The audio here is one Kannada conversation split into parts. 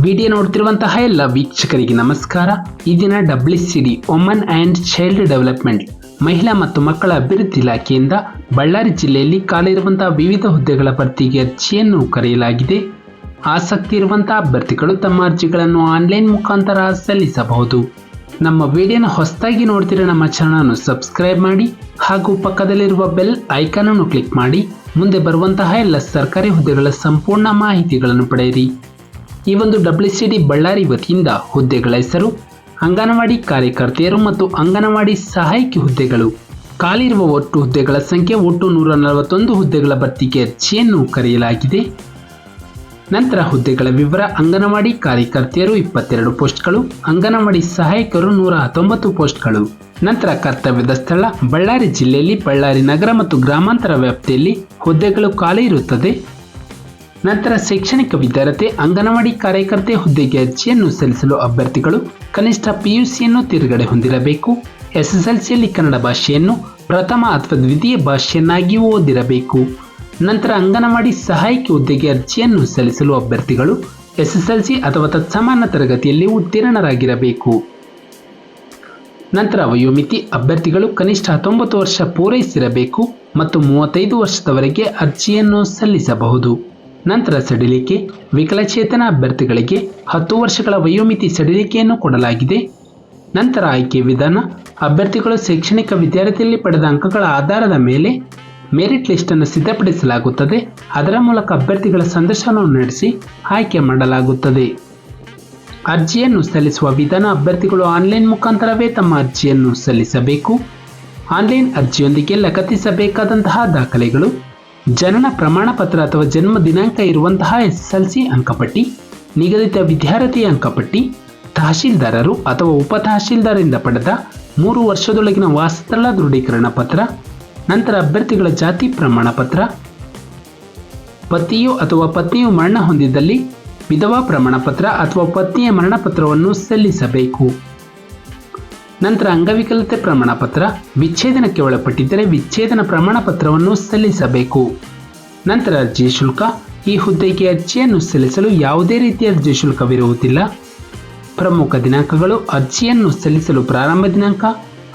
ವಿಡಿಯೋ ನೋಡ್ತಿರುವಂತಹ ಎಲ್ಲ ವೀಕ್ಷಕರಿಗೆ ನಮಸ್ಕಾರ. ಈ ದಿನ W C D woman and child development ಮಹಿಳಾ ಮತ್ತು ಮಕ್ಕಳ ಅಭಿವೃದ್ಧಿ ಇಲಾಖೆಯಿಂದ ಬಳ್ಳಾರಿ ಜಿಲ್ಲೆಯಲ್ಲಿ ಕಾಲಿರುವಂತಹ ವಿವಿಧ ಹುದ್ದೆಗಳ ಭರ್ತಿಗೆ ಅರ್ಜಿಯನ್ನು ಕರೆಯಲಾಗಿದೆ. ಆಸಕ್ತಿ ಇರುವಂತಹ ಅಭ್ಯರ್ಥಿಗಳು ತಮ್ಮ ಅರ್ಜಿಗಳನ್ನು ಆನ್ಲೈನ್ ಮುಖಾಂತರ ಸಲ್ಲಿಸಬಹುದು. ನಮ್ಮ ವಿಡಿಯೋನ ಹೊಸದಾಗಿ ನೋಡ್ತಿರೋ ನಮ್ಮ ಚಾನಲನ್ನು ಸಬ್ಸ್ಕ್ರೈಬ್ ಮಾಡಿ ಹಾಗೂ ಪಕ್ಕದಲ್ಲಿರುವ ಬೆಲ್ ಐಕಾನನ್ನು ಕ್ಲಿಕ್ ಮಾಡಿ, ಮುಂದೆ ಬರುವಂತಹ ಎಲ್ಲ ಸರ್ಕಾರಿ ಹುದ್ದೆಗಳ ಸಂಪೂರ್ಣ ಮಾಹಿತಿಗಳನ್ನು ಪಡೆಯಿರಿ. ಈ ಒಂದು ಡಬ್ಲ್ಯೂ ಸಿ ಡಿ ಬಳ್ಳಾರಿ ವತಿಯಿಂದ ಹುದ್ದೆಗಳ ಹೆಸರು, ಅಂಗನವಾಡಿ ಕಾರ್ಯಕರ್ತೆಯರು ಮತ್ತು ಅಂಗನವಾಡಿ ಸಹಾಯಕಿ ಹುದ್ದೆಗಳು. ಖಾಲಿರುವ ಒಟ್ಟು ಹುದ್ದೆಗಳ ಸಂಖ್ಯೆ ಒಟ್ಟು ನೂರ ನಲವತ್ತೊಂದು ಹುದ್ದೆಗಳ ಭರ್ತಿಗೆ ಅರ್ಜಿಯನ್ನು ಕರೆಯಲಾಗಿದೆ. ನಂತರ ಹುದ್ದೆಗಳ ವಿವರ, ಅಂಗನವಾಡಿ ಕಾರ್ಯಕರ್ತೆಯರು ಇಪ್ಪತ್ತೆರಡು ಪೋಸ್ಟ್ಗಳು, ಅಂಗನವಾಡಿ ಸಹಾಯಕರು ನೂರ ಹತ್ತೊಂಬತ್ತು ಪೋಸ್ಟ್ಗಳು. ನಂತರ ಕರ್ತವ್ಯದ ಸ್ಥಳ ಬಳ್ಳಾರಿ ಜಿಲ್ಲೆಯಲ್ಲಿ ಬಳ್ಳಾರಿ ನಗರ ಮತ್ತು ಗ್ರಾಮಾಂತರ ವ್ಯಾಪ್ತಿಯಲ್ಲಿ ಹುದ್ದೆಗಳು ಖಾಲಿ ಇರುತ್ತದೆ. ನಂತರ ಶೈಕ್ಷಣಿಕ ವಿದ್ಯಾರ್ಥಿ, ಅಂಗನವಾಡಿ ಕಾರ್ಯಕರ್ತೆ ಹುದ್ದೆಗೆ ಅರ್ಜಿಯನ್ನು ಸಲ್ಲಿಸಲು ಅಭ್ಯರ್ಥಿಗಳು ಕನಿಷ್ಠ ಪಿಯುಸಿಯನ್ನು ತಿರುಗಡೆ ಹೊಂದಿರಬೇಕು. ಎಸ್ಎಸ್ಎಲ್ಸಿಯಲ್ಲಿ ಕನ್ನಡ ಭಾಷೆಯನ್ನು ಪ್ರಥಮ ಅಥವಾ ದ್ವಿತೀಯ ಭಾಷೆಯನ್ನಾಗಿಯೂ ಓದಿರಬೇಕು. ನಂತರ ಅಂಗನವಾಡಿ ಸಹಾಯಕಿ ಹುದ್ದೆಗೆ ಅರ್ಜಿಯನ್ನು ಸಲ್ಲಿಸಲು ಅಭ್ಯರ್ಥಿಗಳು ಎಸ್ಎಸ್ಎಲ್ಸಿ ಅಥವಾ ತತ್ಸಮಾನ ತರಗತಿಯಲ್ಲಿ ಉತ್ತೀರ್ಣರಾಗಿರಬೇಕು. ನಂತರ ವಯೋಮಿತಿ ಅಭ್ಯರ್ಥಿಗಳು ಕನಿಷ್ಠ ಹತ್ತೊಂಬತ್ತು ವರ್ಷ ಪೂರೈಸಿರಬೇಕು ಮತ್ತು ಮೂವತ್ತೈದು ವರ್ಷದವರೆಗೆ ಅರ್ಜಿಯನ್ನು ಸಲ್ಲಿಸಬಹುದು. ನಂತರ ಸಡಿಲಿಕೆ, ವಿಕಲಚೇತನ ಅಭ್ಯರ್ಥಿಗಳಿಗೆ ಹತ್ತು ವರ್ಷಗಳ ವಯೋಮಿತಿ ಸಡಿಲಿಕೆಯನ್ನು ಕೊಡಲಾಗಿದೆ. ನಂತರ ಆಯ್ಕೆ ವಿಧಾನ, ಅಭ್ಯರ್ಥಿಗಳು ಶೈಕ್ಷಣಿಕ ವಿದ್ಯಾರ್ಥಿಯಲ್ಲಿ ಪಡೆದ ಅಂಕಗಳ ಆಧಾರದ ಮೇಲೆ ಮೆರಿಟ್ ಲಿಸ್ಟನ್ನು ಸಿದ್ಧಪಡಿಸಲಾಗುತ್ತದೆ. ಅದರ ಮೂಲಕ ಅಭ್ಯರ್ಥಿಗಳ ಸಂದರ್ಶನವನ್ನು ನಡೆಸಿ ಆಯ್ಕೆ ಮಾಡಲಾಗುತ್ತದೆ. ಅರ್ಜಿಯನ್ನು ಸಲ್ಲಿಸುವ ವಿಧಾನ, ಅಭ್ಯರ್ಥಿಗಳು ಆನ್ಲೈನ್ ಮುಖಾಂತರವೇ ತಮ್ಮ ಅರ್ಜಿಯನ್ನು ಸಲ್ಲಿಸಬೇಕು. ಆನ್ಲೈನ್ ಅರ್ಜಿಯೊಂದಿಗೆ ಲಗತ್ತಿಸಬೇಕಾದಂತಹ ದಾಖಲೆಗಳು ಜನನ ಪ್ರಮಾಣ ಪತ್ರ ಅಥವಾ ಜನ್ಮ ದಿನಾಂಕ ಇರುವಂತಹ ಎಸ್ ಎಲ್ ಸಿ ಅಂಕಪಟ್ಟಿ, ನಿಗದಿತ ವಿದ್ಯಾರ್ಥಿ ಅಂಕಪಟ್ಟಿ, ತಹಶೀಲ್ದಾರರು ಅಥವಾ ಉಪ ತಹಶೀಲ್ದಾರರಿಂದ ಪಡೆದ ಮೂರು ವರ್ಷದೊಳಗಿನ ವಾಸಸ್ಥಳ ದೃಢೀಕರಣ ಪತ್ರ, ನಂತರ ಅಭ್ಯರ್ಥಿಗಳ ಜಾತಿ ಪ್ರಮಾಣ ಪತ್ರ ಪತಿಯು ಅಥವಾ ಪತ್ನಿಯು ಮರಣ ಹೊಂದಿದ್ದಲ್ಲಿ ವಿಧವಾ ಪ್ರಮಾಣ ಪತ್ರ ಅಥವಾ ಪತ್ನಿಯ ಮರಣ ಪತ್ರವನ್ನು ಸಲ್ಲಿಸಬೇಕು. ನಂತರ ಅಂಗವಿಕಲತೆ ಪ್ರಮಾಣ ಪತ್ರ ವಿಚ್ಛೇದನಕ್ಕೆ ಒಳಪಟ್ಟಿದ್ದರೆ ವಿಚ್ಛೇದನ ಪ್ರಮಾಣ ಪತ್ರವನ್ನು ಸಲ್ಲಿಸಬೇಕು. ನಂತರ ಅರ್ಜಿ ಶುಲ್ಕ, ಈ ಹುದ್ದೆಗೆ ಅರ್ಜಿಯನ್ನು ಸಲ್ಲಿಸಲು ಯಾವುದೇ ರೀತಿಯ ಅರ್ಜಿ ಶುಲ್ಕವಿರುವುದಿಲ್ಲ. ಪ್ರಮುಖ ದಿನಾಂಕಗಳು ಅರ್ಜಿಯನ್ನು ಸಲ್ಲಿಸಲು ಪ್ರಾರಂಭ ದಿನಾಂಕ,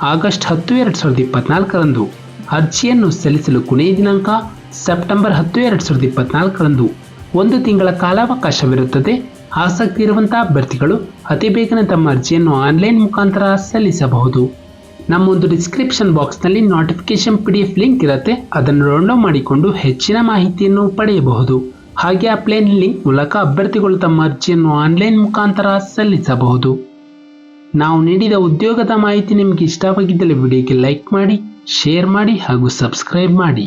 ಆಗಸ್ಟ್ ಹತ್ತು, ಎರಡು ಸಾವಿರದ ಇಪ್ಪತ್ನಾಲ್ಕರಂದು. ಅರ್ಜಿಯನ್ನು ಸಲ್ಲಿಸಲು ಕೊನೆಯ ದಿನಾಂಕ, ಸೆಪ್ಟೆಂಬರ್ ಹತ್ತು, ಎರಡು ಸಾವಿರದ ಇಪ್ಪತ್ನಾಲ್ಕರಂದು. ಒಂದು ತಿಂಗಳ ಕಾಲಾವಕಾಶವಿರುತ್ತದೆ. ಆಸಕ್ತಿ ಇರುವಂತಹ ಅಭ್ಯರ್ಥಿಗಳು ಅತಿ ಬೇಗನೆ ತಮ್ಮ ಅರ್ಜಿಯನ್ನು ಆನ್ಲೈನ್ ಮುಖಾಂತರ ಸಲ್ಲಿಸಬಹುದು. ನಮ್ಮೊಂದು ಡಿಸ್ಕ್ರಿಪ್ಷನ್ ಬಾಕ್ಸ್ನಲ್ಲಿ notification P D F link ಇರುತ್ತೆ, ಅದನ್ನು ಡೌನ್ಲೋಡ್ ಮಾಡಿಕೊಂಡು ಹೆಚ್ಚಿನ ಮಾಹಿತಿಯನ್ನು ಪಡೆಯಬಹುದು. ಹಾಗೆ ಅಪ್ಲೈನ್ ಲಿಂಕ್ ಮೂಲಕ ಅಭ್ಯರ್ಥಿಗಳು ತಮ್ಮ ಅರ್ಜಿಯನ್ನು ಆನ್ಲೈನ್ ಮುಖಾಂತರ ಸಲ್ಲಿಸಬಹುದು. ನಾವು ನೀಡಿದ ಉದ್ಯೋಗದ ಮಾಹಿತಿ ನಿಮಗೆ ಇಷ್ಟವಾಗಿದ್ದಲ್ಲಿ ವಿಡಿಯೋಗೆ ಲೈಕ್ ಮಾಡಿ, ಶೇರ್ ಮಾಡಿ ಹಾಗೂ ಸಬ್ಸ್ಕ್ರೈಬ್ ಮಾಡಿ.